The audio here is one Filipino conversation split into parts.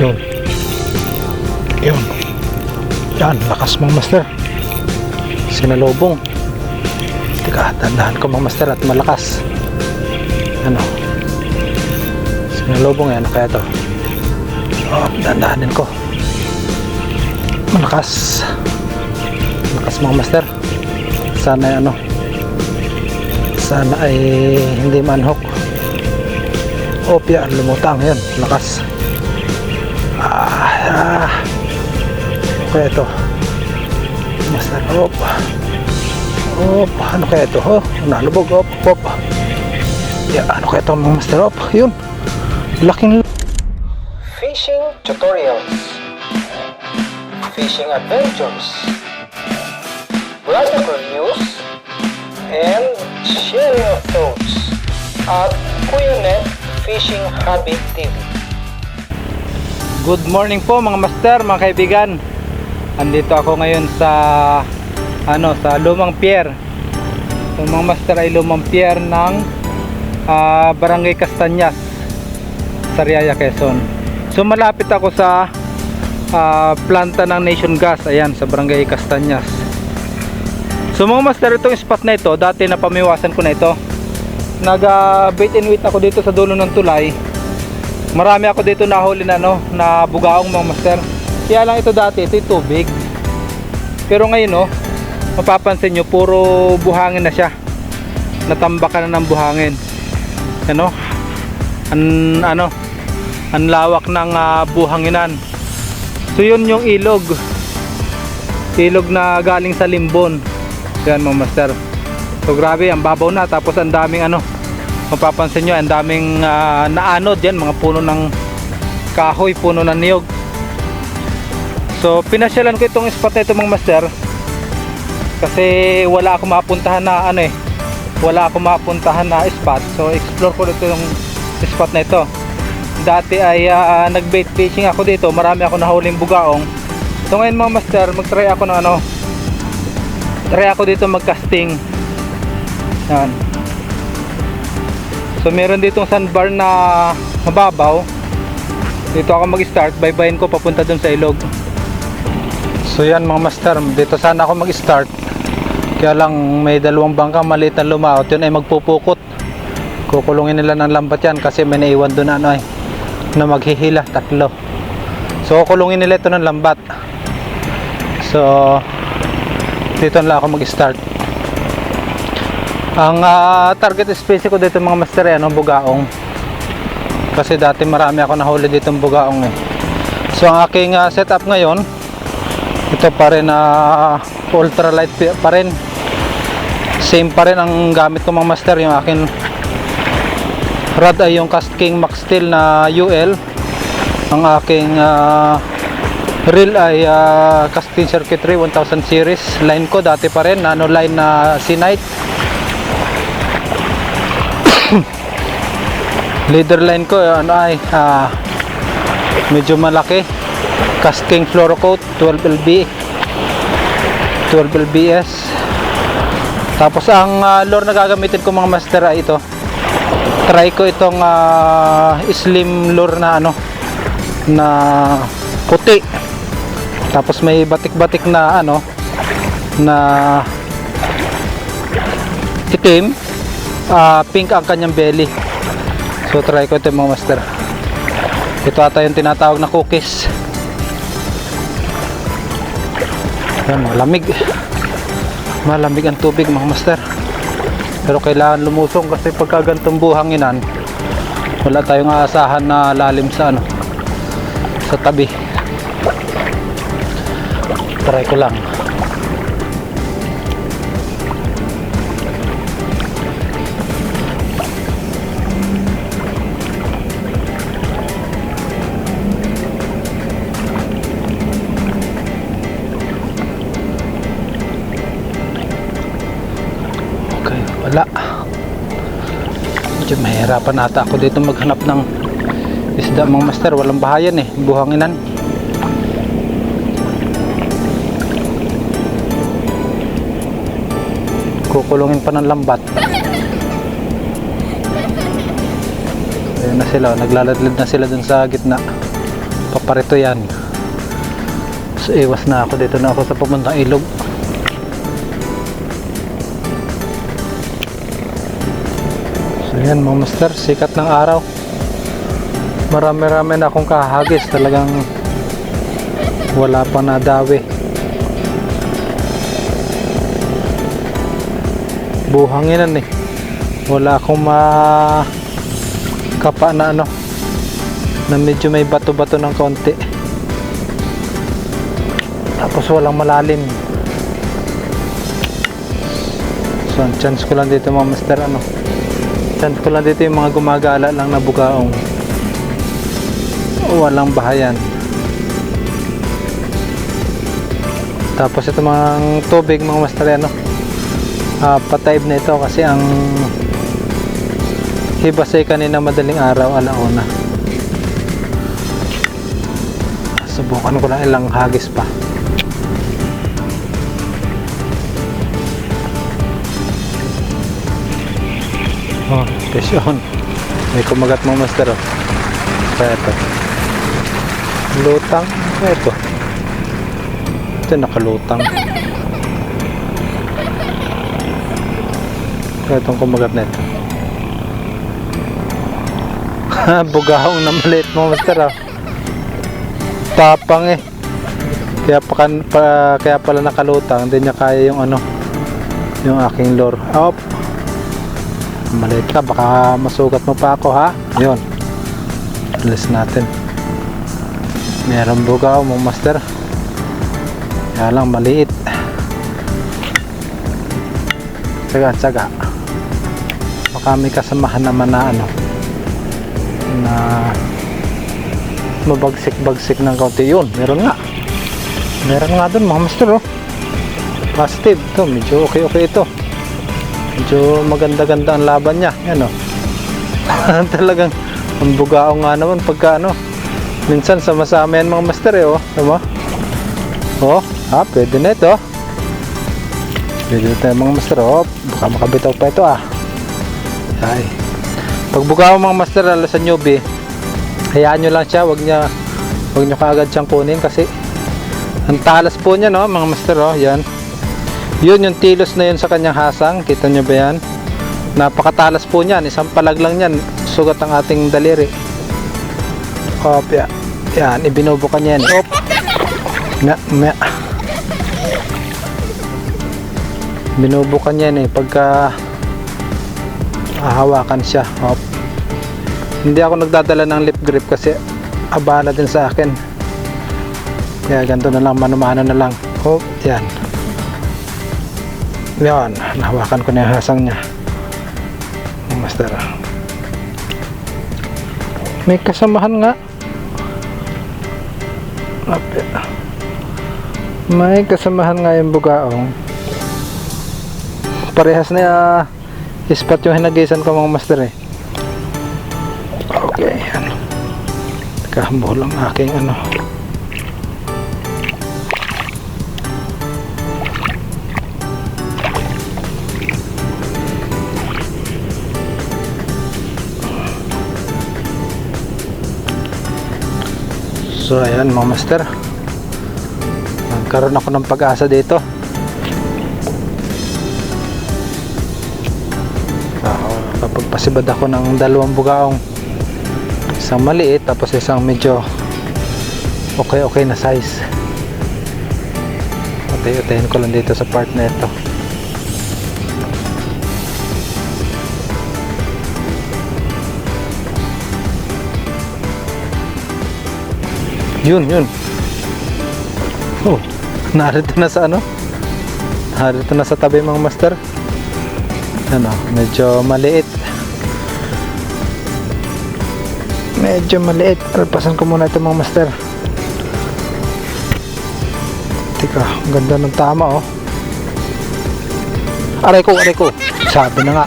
Yun. Yun. Yan, lakas mga master. Sinalubong. Teka, dandahan ko mga master at malakas. Ano? Sinalubong yan, kaya to? Oh, dandahanin ko. Malakas. Malakas mga master. Sana ano. Sana ay hindi manhok. Opya, lumutang yan. Lakas. Kaya ito. Master, op. Op, ano kaya ito? Oh, nalubog, op, op. Ya, ano kaya ito mga master, op. Yun. Laking Fishing tutorials, fishing adventures, radical news, and sharing of thoughts at Kuya Net Fishing Habit TV. Good morning po mga master, mga kaibigan. Andito ako ngayon sa ano, sa Lumang Pier. Yung mga master ay Lumang Pier ng ah, Barangay Castañas, Sariaya, Quezon. So malapit ako sa ah, planta ng Nation Gas, ayan sa Barangay Castañas. So mga master, itong spot na ito, dati na pamiwasan ko na ito. Nag ah, bait and wait ako dito sa dulo ng tulay marami ako dito nahuli na no na bugaong mga master kaya lang ito dati ito tubig. Pero ngayon no mapapansin nyo puro buhangin na siya. Natambakan na ng buhangin. Ano? An, ano? Ang lawak ng ah, buhanginan. So yun yung ilog. Ilog na galing sa limbon. Yan mga master. So grabe ang babaw na. Tapos ang daming ano mapapansin nyo ang daming ah, naanod yan. Mga puno ng kahoy puno ng niyog so pinasyalan ko itong spot na ito mga master. Kasi wala ako mapuntahan na ano eh. Wala ako mapuntahan na spot. So explore ko dito yung spot na ito. Dati ay ah, nag bait fishing ako dito. Marami ako nahuling bugaong. So ngayon mga master mag try ako ng ano. Try ako dito mag casting yan. So meron ditong sandbar na mababaw. Dito ako mag-start, baybayin ko papunta dun sa ilog. So yan mga master, dito sana ako mag-start. Kaya lang may dalawang bangka maliit na lumaot, yun ay magpupukot. Kukulungin nila ng lambat yan kasi may naiwan doon ano ay na maghihila, tatlo. So kukulungin nila ito ng lambat. So dito na ako mag-start. Ang ah, target space ko dito mga master ay ano, bugaong. Kasi dati marami ako nahuli dito bugaong eh. So ang aking ah, setup ngayon, ito pa rin na ultralight pi- pa rin. Same pa rin ang gamit ko mga master, yung akin rod ay yung Cast King Max Steel na UL. Ang aking ah, reel ay uh, Casting Circuitry 1000 series. Line ko dati pa rin, ano line na C-Night. leader line ko ano ay ah, medyo malaki casting fluorocoat 12 LB 12 LBS tapos ang ah, lure na gagamitin ko mga master ay ito. Try ko itong ah, slim lure na ano na puti. Tapos may batik-batik na ano na itim ah, pink ang kanyang belly. So try ko ito mga master. Ito ata yung tinatawag na cookies. Yan, malamig. Malamig ang tubig mga master. Pero kailangan lumusong kasi pagka gantong buhanginan, wala tayong aasahan na lalim sa ano sa tabi. Try ko lang. Medyo mahirapan ata ako dito maghanap ng isda mga master. Walang bahayan eh. Buhanginan. Kukulungin pa ng lambat. Ayun na sila. Naglaladlid na sila dun sa gitna. paparito yan so iwas na ako dito na ako sa papuntang ilog so yan mga master sikat ng araw. Marami rami na akong kahagis talagang wala pa nadawi buhanginan eh wala akong ma kapa na ano na medyo may bato bato ng konti. Tapos walang malalim. So chance ko lang dito mga master ano ko lang dito yung mga gumagala lang na bugaong. Walang bahayan. Tapos ito mga tubig mga master ano uh, patayb na ito kasi ang hibasay kanina madaling araw alauna. Subukan ko lang ilang hagis pa oh fish on may kumagat mo master oh. Kaya ito. Lutang. Ito. Ito nakalutang. Kaya itong kumagat na ito. Bugahong na maliit mo master ah. Tapang eh. Kaya pa, pa kaya pala nakalutang. Hindi niya kaya yung ano yung aking lure op maliit ka baka masugat mo pa ako ha? Yun. Alis natin. Meron bugaw mo master. Kaya lang maliit. Tsaga tsaga. Baka may kasamahan naman na ano na mabagsik-bagsik ng kaunti. Yun meron nga. Meron nga dun mga master oh. Positive. To medyo okay okay ito medyo maganda ganda ang laban niya. Yan oh. Talagang ang bugao nga naman pagka ano minsan sama-sama yan mga master eh oh. Tama? Oh ha pwede na ito. Pwede na tayo mga master oh. Baka makabitaw pa ito ah. Ay. Pag bugao mga master lalo sa newbie hayaan nyo lang siya. Wag niya wag nyo kaagad siyang kunin kasi ang talas po niya no mga master oh. Yan yun yung tilos na yun sa kanyang hasang. Kita nyo ba yan? Napakatalas po niyan. Isang palag lang yan sugat ang ating daliri. Op ya yan ibinubukan yan. Op. Na, na. binubukan yan eh pagka hahawakan siya. Op. Hindi ako nagdadala ng lip grip kasi abala din sa akin. Kaya ganito na lang manumano na lang. Hop yan yan nahawakan ko na yung hasang niya master may kasamahan nga Ape. may kasamahan nga yung bugaong parehas na uh, spot yung hinagisan ko mga master eh Okay, yan. Nakahambo lang aking ano. So ayan mga master. Nagkaroon ako ng pag-asa dito. Uh, Kapag pasibad ako ng dalawang bugaong. Isang maliit tapos isang medyo okay okay na size. Utay-utayin ko lang dito sa part na ito yun yun. Oh narito na sa ano? Narito na sa tabi mga master. Ano medyo maliit. Medyo maliit. Alpasan ko muna ito mga master. Tika ang ganda ng tama oh. Aray ko aray ko. Sabi na nga.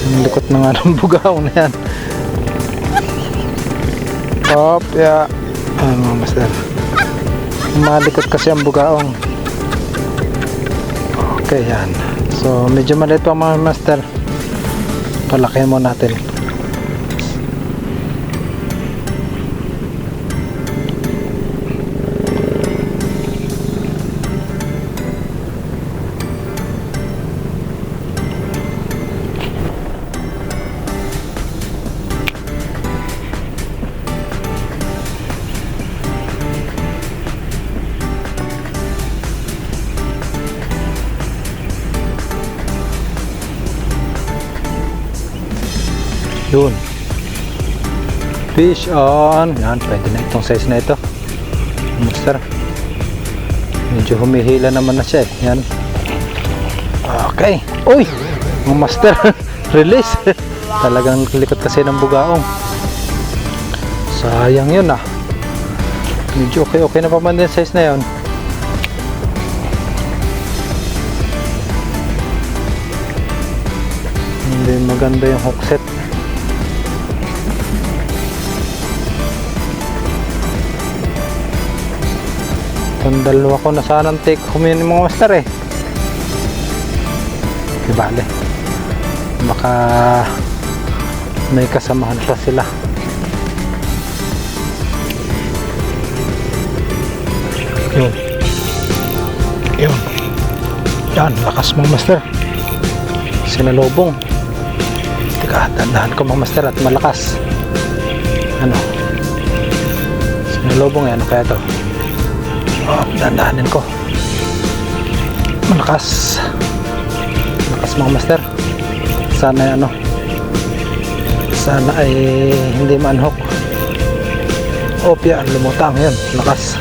Ang likot na nga ng bugaw na yan. Hop, ya. Ayan mga master. Malikot kasi ang bugaong. Okay, yan. So, medyo maliit pa mga master. Palakihin mo natin. Fish on. Yan, pwede na itong size na ito. Master. Medyo humihila naman na siya eh. Yan. Okay. Uy! Master. Release. Talagang likot kasi ng bugaong. Sayang yun ah. Medyo okay okay na pa man din size na yun. Hindi maganda yung hook set. Itong dalawa ko na sanang take home yun mga master eh. Di bale. Baka may kasamahan pa sila. Yun. Yun. Yan, lakas mga master. Sinalubong. Teka, dandahan ko mga master at malakas. Ano? Sinalubong yan, ano kaya to? Dandahanin ko. Malakas. Malakas mga master. Sana ano. Sana ay hindi manhok. Opya, lumutang yan. Lakas.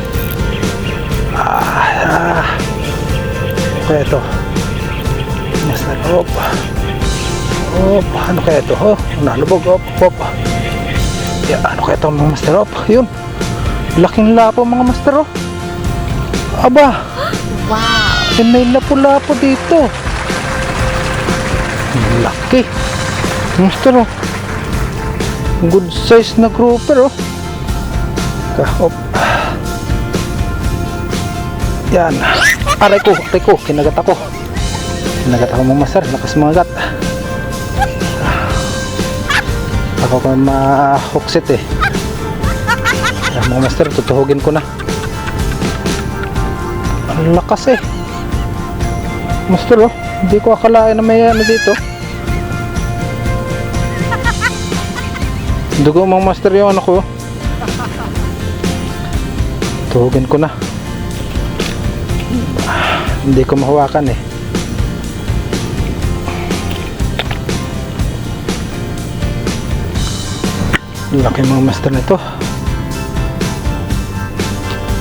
Ah, ah. Kaya ito. Master, op. Op, ano kaya ito? Oh, nalubog, op, op. Ya, ano kaya ito mga master, op? Yun. Laking lapo mga master, oh. Aba. Wow. Eh, may lapo-lapo dito. Laki. Master, oh. Good size na grouper, oh. Ka, op. Yan. Aray ko, aray ko, kinagat ako. Kinagat ako mga master, lakas mga gat. Ako ko ma-hookset eh. Mga master, tutuhugin ko na. Lakas eh. Master oh, hindi ko akalain na may ano dito. Dugo mga master yung ano ko. Tuhugin ko na. Hindi ko mahawakan eh. Laki mga master nito.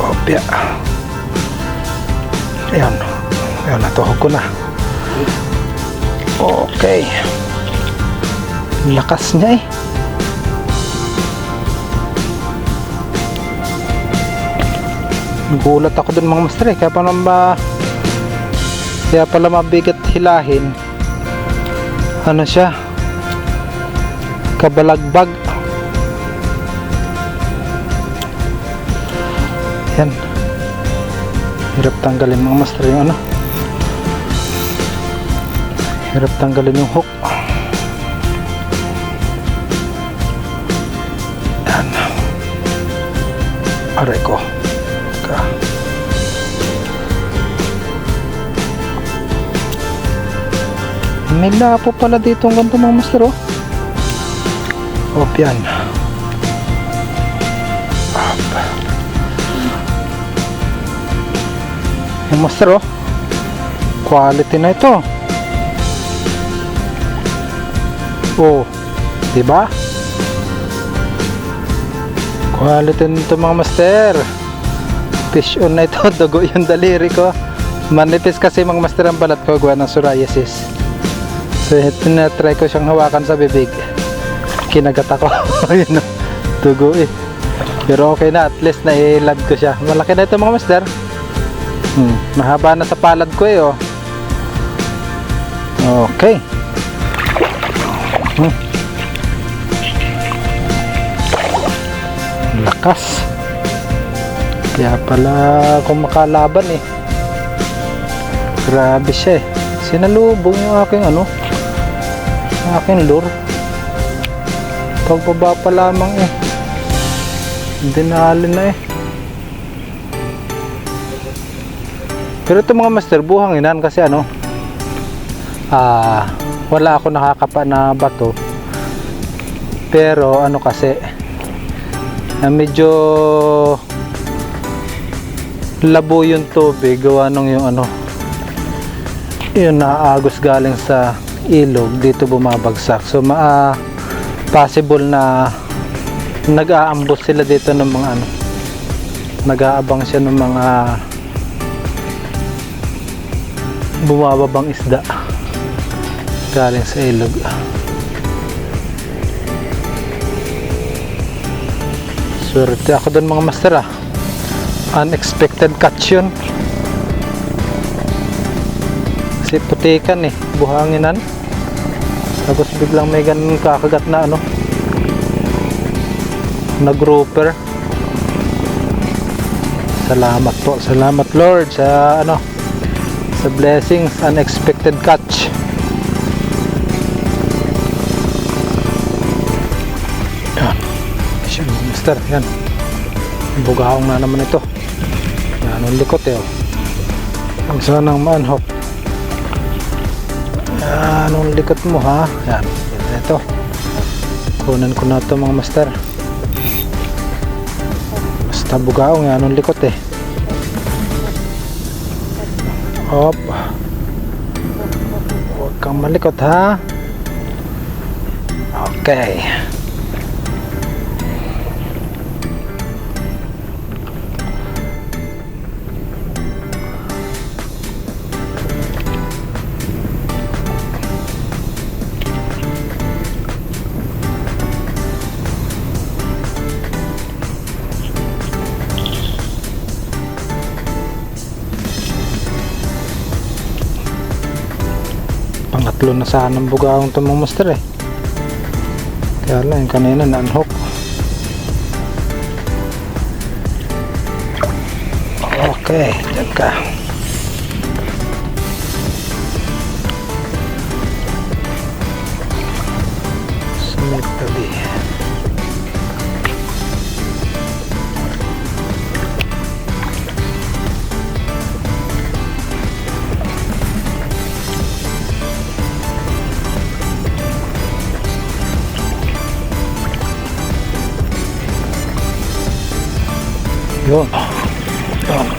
Opya. Ayan. Ayan, natuhog ko na. Okay. Lakas niya eh. Nagulat ako dun mga master eh. Kaya pa naman ba kaya pala mabigat hilahin ano siya kabalagbag yan hirap tanggalin mga master yung ano hirap tanggalin yung hook yan aray ko Ka. May lapo pala dito ang ganito mga master oh. Op yan. Yung master. Quality na ito. Oh. Diba? Quality nito mga master. Fish on na ito. Dugo yung daliri ko. Manipis kasi mga master ang balat ko gawa ng psoriasis. So, ito na try ko siyang hawakan sa bibig. Kinagat ako. Ayun na. Tugo eh. Pero okay na. At least na-land ko siya. Malaki na ito mga master. Hmm. Mahaba na sa palad ko eh oh. Okay. Hmm. Lakas. Kaya pala kung makalaban eh. Grabe siya eh. Sinalubong yung aking ano, yung aking lure. Pagbaba pa lamang eh. Dinali na eh. Pero ito mga master, buhanginan kasi ano, ah, wala ako nakakapa na bato. Pero ano kasi, na medyo labo yung tubig gawa nung yung ano yun naagos galing sa ilog dito bumabagsak so maa possible na nag-aambos sila dito ng mga ano nag-aabang siya ng mga bumababang isda. Galing sa ilog. Swerte ako doon mga master ah. Unexpected catch yun. Kasi putikan eh. Buhanginan. Tapos biglang may ganun kakagat na ano na grouper salamat po. Salamat Lord sa ano sa blessings unexpected catch. Yan. Ayan, mister yan. Bugaong na naman ito. Yan ang likot eh oh. ang sanang manhok yan ang likot mo ha? Yan ito. Kunan ko na ito mga master basta bugaong yan ang likot eh Hop. Huwag kang malikot ha. Okay. Pangatlo na sana ang bugaong ito mga master eh. Kaya lang yung kanina na-unhook. Okay, dyan ka.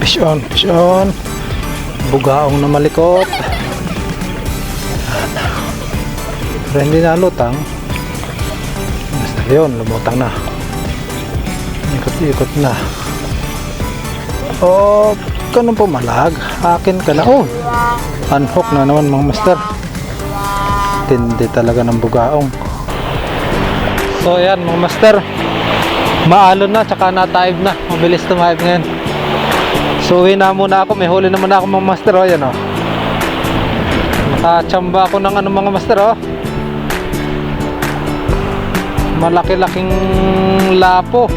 Fish on. Bugaong na malikot. Pero hindi na lutang. Basta yun, lumutang na. Ikot-ikot na. Oh, ganun pumalag. Akin ka na. Oh, unhook na naman mga master. Tindi talaga ng bugaong. So yan mga master maalon na tsaka na-dive na mabilis tumive ngayon so uwi na muna ako. May huli naman ako mga master oh yan oh. Nakachamba ako ng ano mga master oh. Malaki-laking lapo.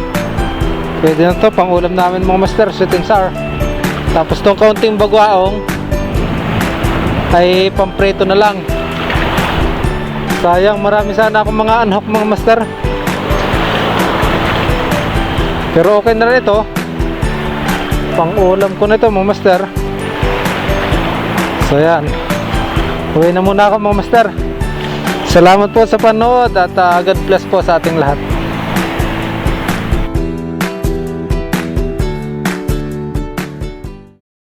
Pwede na to pang ulam namin mga master and sour tapos tong kaunting bagwaong ay pamprito na lang. Sayang marami sana akong mga unhook mga master. Pero okay na rin ito. Pang ulam ko na ito mga master. So yan. Uwi na muna ako mga master. Salamat po sa panood at uh, God bless po sa ating lahat.